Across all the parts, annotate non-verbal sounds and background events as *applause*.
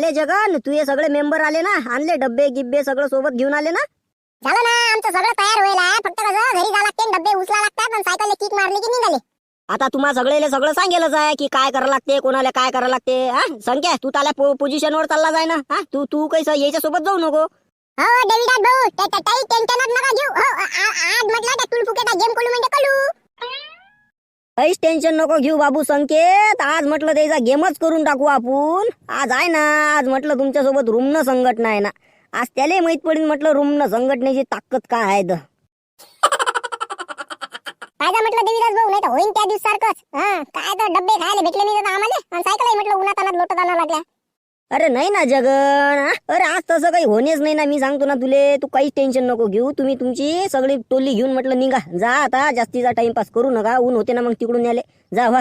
झाले जगन तू हे सगळे मेंबर आले ना आणले डब्बे गिब्बे सगळं सोबत घेऊन आले ना? झालं ना आमचं सगळं तयार होईल आहे फक्त कसं घरी जा लागते डब्बे उचला लागतात आणि सायकलला किक मारली की निघाले. आता तुम्हाला सगळेले सगळं सांगेलच आहे की काय करावं लागते कोणाला काय करावं लागते हा? संख्या तू त्याला पोझिशन वर चालला जाय ना हा? तू तू काही याच्या सोबत जाऊ नको. हो डेविडात भाऊ काही टेन्शनच नका घेऊ. हो आ- आ- आज म्हटलं त्या तुलफुकेचा गेम म्हणजे करू काहीच टेन्शन नको घेऊ बाबू संकेत. आज म्हटलं त्याचा गेमच करून टाकू आपण. आज आहे ना आज म्हटलं तुमच्यासोबत रुमन संघटना आहे ना. आज त्याला माहीत पडेल म्हटलं रुमन संघटनेची ताकद काय आहे तर. काय जा म्हटलं देवीदास भाऊ नाही तर होईन त्या दिवस सारखंच हा काय तर डब्बे खायला भेटले नाही तर आम्हाला. आणि सायकलही म्हटलं उन्हात आणत लोटत आणावं लागल्या. अरे नाही ना जगन हा? अरे आज तसं काही होणेच नाही ना. मी सांगतो ना तुले तू काहीच टेन्शन नको घेऊ. तुम्ही तुमची सगळी टोली घेऊन म्हटलं निघा. जा आता जास्तीचा टाइमपास करू नका. ऊन होते ना मग तिकडून आले जा वा.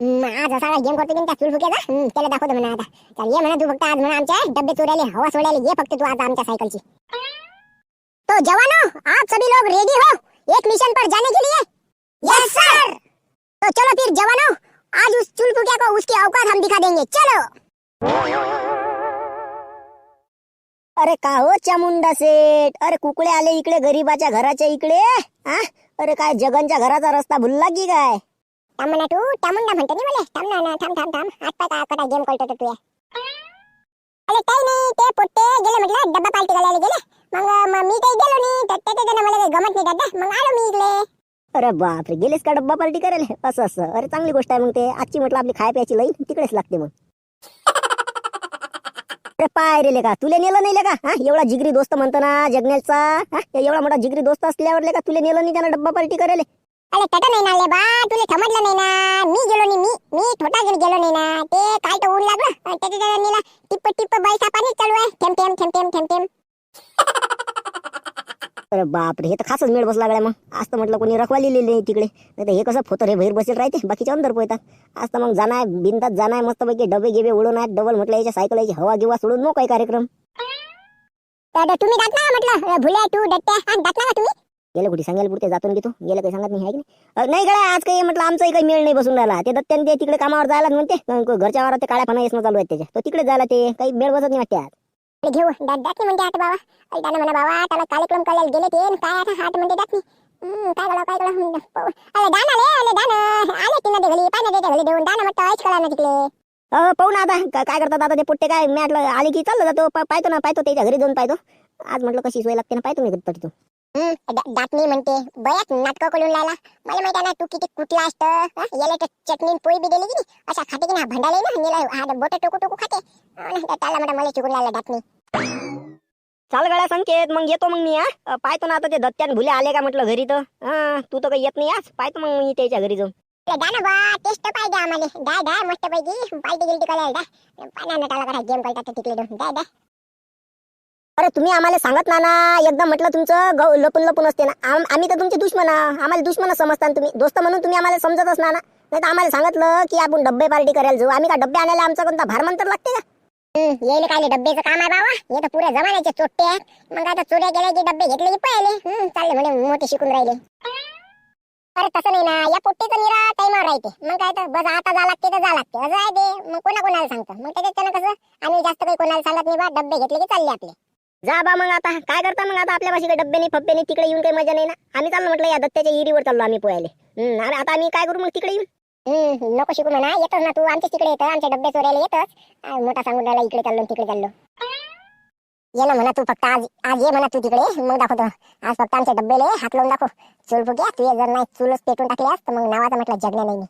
हम्म, आज असा गेम करतो की त्या हम्म, त्याला दाखवतो म्हणा आता. चल ये म्हणा तू फक्त आज म्हणा आमच्या डब्बे चोरायले हवा सोडायला. ये फक्त तू आज आमच्या सायकलची तो जवानो आप सभी लोग रेडी हो? एक मिशन पर जाने के लिए? यस सर तो चलो फिर जवानो आज उस चुलफुकिया को उसकी औकात हम दिखा देंगे. चलो! अरे का हो चामुंडा सेठ? अरे कुकडे आले इकडे गरीबाच्या घराच्या इकडे? हा अरे काय जगनच्या घराचा रस्ता भुलला की काय? म्हणा तू टामुंडा म्हणतो नाही मला. थांब ना थांब थांब थांब. हात पाय कटा गेम करतो तू अरे काही नाही ते पोट्टे गेले म्हटलं डब्बा पार्टी करायला गेले. मग मी काही गेलो नाही तर ते त्यानं मला काही गमत नाही दादा. मग आलो मी इकडे. अरे बापरे गेलेस का डब्बा पार्टी करायला? असं असं. अरे चांगली गोष्ट आहे मग ते. आजची म्हटलं आपली खाय प्यायची लाईन तिकडेच लागते मग. पाय रे का तुले नेलं नाही का हा एवढा जिगरी दोस्त म्हणतो ना जगण्याचा. हा एवढा मोठा जिगरी दोस्त असल्यावर का तुले नेलं नाही त्याला डब्बा पार्टी करायला. अरे तट नाही ना ले बा तुले समजलं नाही ना. मी गेलो नाही मी मी थोटा घेऊन गेलो नाही ना. ते काय तो ऊन लागलं आणि त्याच्या त्याच्या नीला. टिप्प टिप्प बैसा पाणी चालू आहे. थेंब थेंब थेंब थेंब थेंब थेंब अरे बापरे हे तर खासच मेळ बसला गड्या मग. आज तर म्हटलं कोणी रखवाली लिहिली नाही तिकडे. नाही तर हे कसं फोतर हे बाहेर बसेल राहते बाकीच्या अंदर पोहतात. आज तर मग जाणार बिंदात जाणार मस्तपैकी डबे गिबे उडून आहेत डबल म्हटलं याच्या सायकल याची हवा गिवा सोडून नको आहे कार्यक्रम. तुम्ही जात ना म्हटलं. अ, भुल्या तू डट्ट्या. जात ना का तुम्ही? गेलं कुठे? सांगायला पुढे जातो घेतो गेलं काही सांगत नाही आहे की नाही? नाही गड्या आज काही म्हटलं आमचाही काही मेळ नाही बसून राहिला. ते दत्त्याने ते तिकडे कामावर जायला म्हणते. घरच्या वारात ते काळ्या पाना येसणं चालू आहे त्याच्या. तो तिकडे जायला ते काही मेळ बसत नाही वाटते आज. अरे घेऊ. दात दात म्हणते आता बाबा. अरे त्यानं म्हणा बाबा त्याला कार्यक्रम करायला गेले ते. काय आता हात म्हणते हम्म, काय करा काय करा. अरे दान अरे दान. आले घरी घरी देऊन. दान करा ना तिकडे. अ, पाहू ना आता. काय करतात आता ते पोट्टे काय? मी म्हटलं आले की चाललं जातो. पाहतो ना पाहतो त्याच्या घरी जाऊन पाहतो. आज म्हटलं कशी सोय लागते ना पाहतो मी कधी तो. हम्म, दा- दातनी म्हणते. बयात नाटकं करून लायला मला माहिती ना तू किती कुठला असतं. याला तर चटणी पोळी बी दिली की अशा खाते की ना भंडाले ना हा बोट टोकू टोकू खाते. अन त्याला म्हणा मला चिकून लायला दातनी चाल गळ्या संकेत मग येतो मग मी हा? पाहतो ना आता ते दत्त्यान भुले आले का म्हटलं घरी तर. हा तू तर काही येत नाही आज. पाहतो मग मी त्याच्या घरी जाऊन. अरे दाना बा टेस्ट पाहिजे आम्हाला. मस्त पैकी पालटी गिलटी करायला दाय पाण्यानं त्याला करा गेम तिकडे अरे तुम्ही आम्हाला सांगत ना ना एकदम म्हटलं तुमचं गौ लपून लपून असते ना. आम्ही तर तुमचे दुश्मन आम्हाला दुश्मन समजता ना तुम्ही. दोस्त म्हणून तुम्ही आम्हाला समजतच ना ना. नाही तर आम्हाला सांगितलं की आपण डब्बे पार्टी करायला जाऊ. आम्ही का डब्बे आणायला आमचा कोणता भारमंतर लागते का? येईल काय डब्बेचं काम आहे बाबा. हे तर पुऱ्या जमान्याचे चोट्टे आहेत. मग आता चोऱ्या गेल्या की डब्बे घेतले की पहिले. हम्म, चालले म्हणे मोठे शिकून राहिले. अरे तसं नाही ना या पोट्टेचं निरा टाइमवर राहते. मग काय तर बस आता जा लागते तर जा लागते. असं आहे ते मग कोणा कोणाला सांगतं? मग त्याच्यानं कसं? आम्ही जास्त काही कोणाला सांगत नाही बा. डब्बे घेतले की चालले आपले. जा बा मग आता. काय करता मग आता आपल्या पाशी काही डब्बे नाही फब्बे नाही तिकडे येऊन काही मजा नाही ना. आम्ही चाललो म्हटलं या दत्त्याच्या इरीवर चाललो आम्ही पोहायले. हम्म, आता आम्ही काय करू मग? तिकडे येऊन? हम्म, नको शिकू म्हणा येतच ना तू आमच्या तिकडे येतं आमच्या डब्बे चोरायला येतच मोठा सांगून राहिला इकडे चाललो तिकडे चाललो. ये ना म्हणा तू फक्त आज आज ये म्हणा तू तिकडे मग दाखवतो. आज फक्त आमच्या डब्बेले हात लावून दाखव. चूल फुग्या तू जर नाही चूलच पेटून टाकल्यास तर मग नावाचा म्हटलं जगण्या नाही मी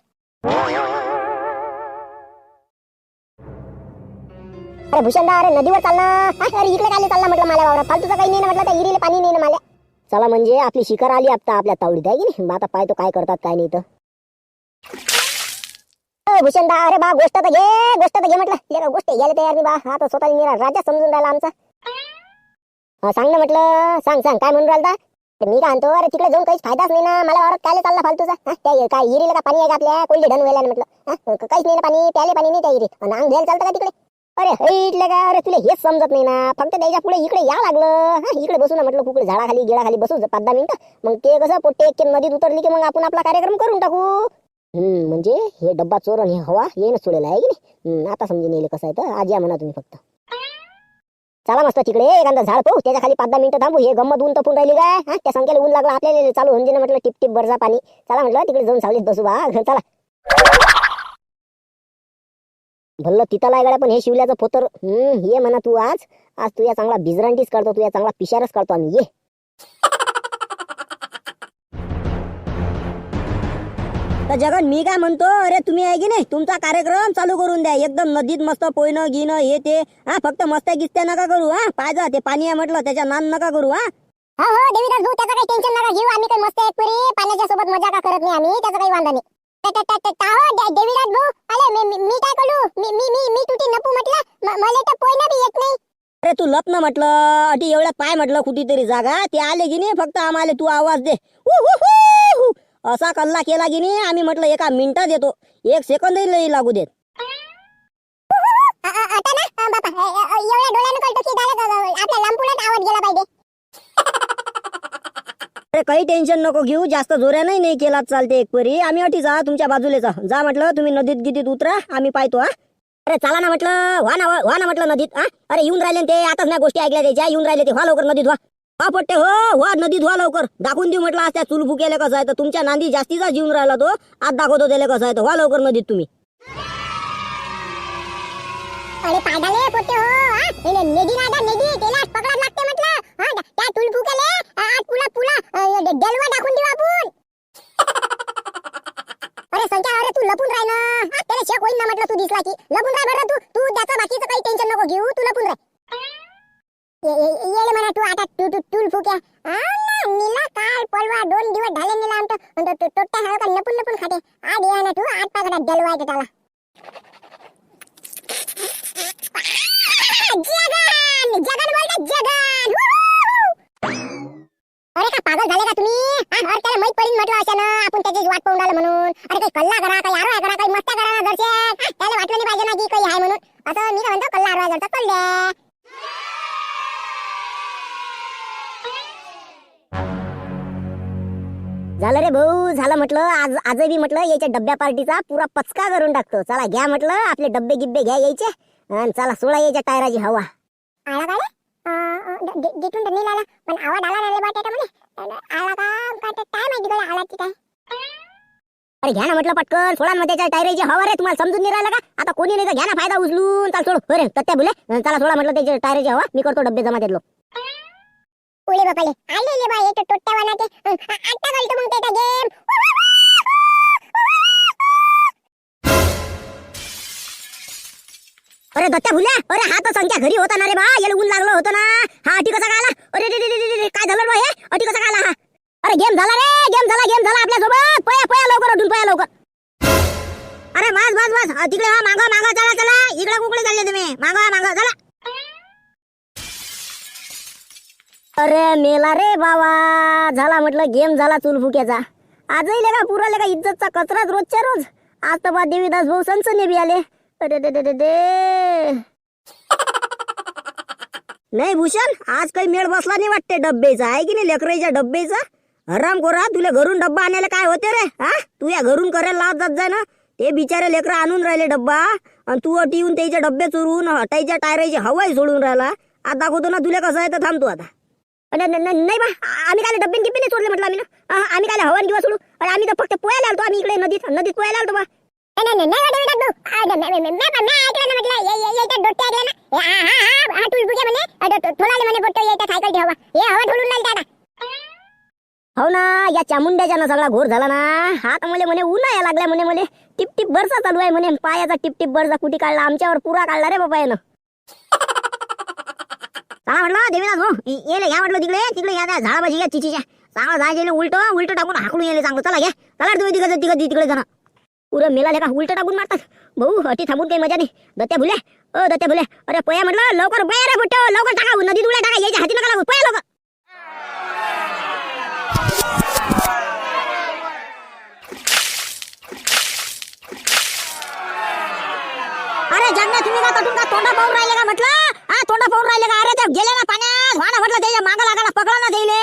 अरे भूषणदा अरे नदीवर चालना. अरे इकडे काय चालला म्हटलं मला वावरात. फालतूचं काही नाही ना म्हटलं त्या इरीला पाणी नाही ना मला चला म्हणजे आपली शिकार आली आता आपल्या तावडीत आहे की नाही? मग आता पाहतो काय करतात काय नाही तर भूषण भूषणदा अरे बा गोष्ट तर घे गोष्ट तर घे म्हटलं. लेका गोष्ट घ्यायला तयार नाही बा. हा तर स्वतः निरा राजा समजून राहिला आमचा. हा, सांग ना म्हटलं सांग सांग. काय म्हणून राहिला तर मी काय म्हणतो अरे तिकडे जाऊन काहीच फायदाच नाही ना. मला वावरात काय चालला फालतूचा? हा, त्या काय इरीला का पाणी आहे का आपल्या? कोल्डी ढन व्हायला म्हटलं. हा, काहीच नाही ना पाणी प्याले पाणी नाही त्या इरीत आणि अंग घ्यायला चालतं का तिकडे? अरे हैटले का? अरे तुला हेच समजत नाही ना. फक्त त्याच्या पुढे इकडे या लागलं. हा इकडे बसू ना म्हटलं कुकडे झाडाखाली गिळाखाली बसू पाच दहा मिनिटं. मग ते कसं पोट्टे एक नदीत उतरली की मग आपण आपला कार्यक्रम करून टाकू? हम्म म्हणजे हे डब्बा चोर आणि हवा येणं सोडलेला आहे की नाही? आता समजून येईल कसं आहे तर. आज या म्हणा तुम्ही फक्त. चला मस्त तिकडे एखादा झाड पाहू. त्याच्याखाली पाच दहा मिनिटं थांबू. हे गंमत ऊन तपून राहिली काय? हा त्या संख्येला ऊन लागला आपल्याला चालू होऊन दे म्हटलं टिप टिप बरसा पाणी. चला म्हटलं तिकडे जाऊन सावलीत बसू बा *laughs* चला. भल्ल तिथं लाय गड्या पण हे शिवल्याचं पोतर. हम्म ये म्हणा तू आज. आज तू या चांगला बिजरांटीच काढतो तू या चांगला पिशारच काढतो आम्ही. ये. जगन मी काय म्हणतो? अरे तुम्ही आहे की नाही? तुमचा कार्यक्रम चालू करून द्या. एकदम नदीत मस्त पोयणं घेणं हे ते. हा फक्त मस्त्या गिस्त्या नका करू हा. पाहिजे ते पाणी आहे म्हटलं त्याच्या नान नका करू हा. हो हो देवीदास भाऊ त्याचं काही टेन्शन नका घेऊ. आम्ही काही मस्त एक पुरी. पाण्याच्या सोबत मजा का करत नाही आम्ही. त्याचा काही वांधा नाही. देवीदास भाऊ. अरे मी- काय करू? मी मी मी तुटी नपू म्हटलं? मला तर पोयणं बी येत नाही. अरे तू लपन म्हटलं. अटी एवढ्यात पाय म्हटलं कुठेतरी जागा. ते आले की नाही? फक्त आम्हाला तू आवाज दे. उ. असा कल्ला केला की नाही आम्ही म्हटलं एका मिनिटात येतो. एक सेकंदही लई लागू देत. ना *laughs* काही टेन्शन नको घेऊ जास्त जोऱ्यानं नाही केला चालते एक परी आम्ही अटी जा तुमच्या बाजूला जा. म्हटलं तुम्ही नदीत गिदीत उतरा आम्ही पाहतो हा. अरे चला ना म्हटलं व्हा ना व्हा ना म्हटलं नदीत हा. अरे येऊन राहिले ना ते आताच नाही गोष्टी ऐकल्या त्याच्या येऊन राहिले ते व्हा लवकर नदीत व्हा. हा पट्टे हो वा नदीत व्हा लवकर. दाखवून देऊ म्हटलं आज त्या चुल फुकेले कसं आहे तर. तुमच्या नांदी जास्तीचा जीवन राहिला तो. आज दाखवतो त्याला कसं आहे तर. व्हा लवकर नदीत तुम्ही. अरे पायदाले पोते हो हा? हे. ने- नेदी नादा त्याला आज पकडायला लागते म्हटलं. हा त्या तुल फुकेले आज पुला पुला अ, ड- डलवा दाखवून देऊ आपण. अरे संख्या अरे तू लपून राह ना. हा, त्याला शेक होईन ना म्हटलं तू दिसला की. लपून राह बरं तू. तू त्याचं बाकीचं काही टेन्शन नको घेऊ. तू लपून राह. येले म्हणा तू आता तू तू तू फुक्या हा नीला काल परवा दोन दिवस झाले नीला आमचं. आणि तो- तो- टोट्टा हा का लपून लपून खाते. आज ये ना तू आज पाकडा जलवायचं त्याला. जगन जगन बोलते जगन. अरे का पागल झाले का तुम्ही? हा, अरे त्याला माहीत पडीन म्हटलं अशा ना आपण त्याची वाट पाहून राहिलो म्हणून. अरे काही कल्ला करा काही आरोह करा काही मस्त्या करा ना घरचे त्याला वाटलं नाही पाहिजे ना की काही आहे म्हणून. असं मी काय म्हणतो कल्ला आरोह जरचा कल्ल्या. झालं रे भाऊ झालं म्हटलं. आज आजही म्हटलं याच्या डब्या पार्टीचा पुरा पचका करून टाकतो. चला घ्या म्हटलं आपले डब्बे गिब्बे घ्या यायचे. आणि चला सोळा यायच्या टायराची हवा. आला का रे? अं, अं, द- द- दिठून तर नाही आला पण आवाज आला नाही वाटत म्हणे आला का काय ते- काय माहिती गड्या आला की काय? अरे घ्या ना म्हटलं पटकन सोळा मध्ये टायराची हवा रे. तुम्हाला समजून नाही राहिलं का? आता कोणी नाही तर घ्या ना फायदा उचलून. चाल सोड. बरे तत्या बुले. चला सोळा म्हटलं त्याच्या टायराची हवा. मी करतो डब्बे जमा देतो बापाले. आले ले बाई एक टोट्टा वाला ते अं, आ- आता कळतो मग ते गेम अरे दत्त्या भुल्या अरे हा तर संख्या घरी होता ना रे बा याला ऊन लागलं होतं ना. हा अटी कसा काय आला अरे रे रे रे रे काय झालं बा हे? अटी कसा काय आला हा? अरे गेम झाला रे गेम झाला गेम झाला आपल्यासोबत पया पया लवकर उठून पया लवकर. अरे बस बस बस तिकडे हा मागा मागा चला चला. इकडे कुकडे चालले तुम्ही. मागा मागा चला. अरे मेला रे बाबा. झाला म्हटलं गेम झाला चुलफुक्याचा आजही लेका पुरा का इज्जतचा कचराच रोजच्या रोज. आज तर बा देवीदास भाऊ सनसने बी आले. अरे दे दे दे नाही भूषण आज काही मेळ बसला नाही वाटते डब्बेचा. आहे की नाही लेकराईच्या डब्बेचा? हराम कोरा तुला घरून डब्बा आणायला काय होते रे? हा? तू या घरून करायला लावत जात जा ना. ते बिचारे लेकरं आणून राहिले डब्बा. आणि तू अटी येऊन त्याचे डब्बे चोरून हटायच्या टायराची हवाई सोडून राहिला. आता दाखवतो ना तुला कसं आहे तर थांबतो आता. नाही बा आम्ही काय डब्बे गिब्बे नाही सोडले म्हटलं आम्ही ना आम्ही काय हवन किंवा सोडू अरे आम्ही तर फक्त पोहायला आलतो आम्ही इकडे नदीत नदीत पोहायला आलतो बा नाही नाही नाही नाही, हे, हा हा हा हा हे हो ना या चामुंड्याच्या ना सगळा घोर झाला ना हात मुले म्हणे उन्हा या लागल्या म्हणे म्हणे टिप टिप बरसा चालू आहे म्हणे पायाचा टिप टिप बरसा कुठे काढला आमच्यावर पुरा काढला रे बाबा यानं चला म्हटलं देवीदास भाऊ येले या म्हटलं तिकडे तिकडे या त्या भाजी घ्या चिचीच्या चांगलं जायचे उलट उलट टाकून हाकडून येले चांगलं चला घ्या चला तुम्ही तिकडे तिकडे तिकडे जाणं पुरं मेला का उलट टाकून मारतात भाऊ अटी थांबून काही मजा नाही दत्त्या भुल्या ओ दत्त्या भुल्या अरे पया म्हटलं लवकर पया रे बुट्ट लवकर टाका नदीत तुला टाका यायच्या हाती नका लागू पया लोक अरे जगण्या तुम्ही का तटून का तोंडा पाहून राहिले का म्हटलं हा तोंडा पाहून राहिले का? अरे ते गेले ना पाण्यात. व्हा ना म्हटलं त्याच्या मागं लागायला पकडा ना त्याले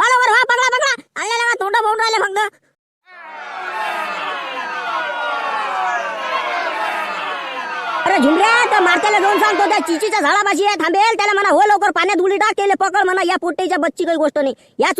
वाला वर वा पकडा पकडा. आले ना तोंडा पाहून राहिले फक्त. अरे झुमऱ्या तर त्या मारत्याला जाऊन सांगतो त्या चिचीच्या झाडापाशी थांबेल. त्याला म्हणा हो लवकर पाण्यात उडी टाक केले पकड म्हणा या पोट्याच्या बच्ची काही गोष्ट नाही. या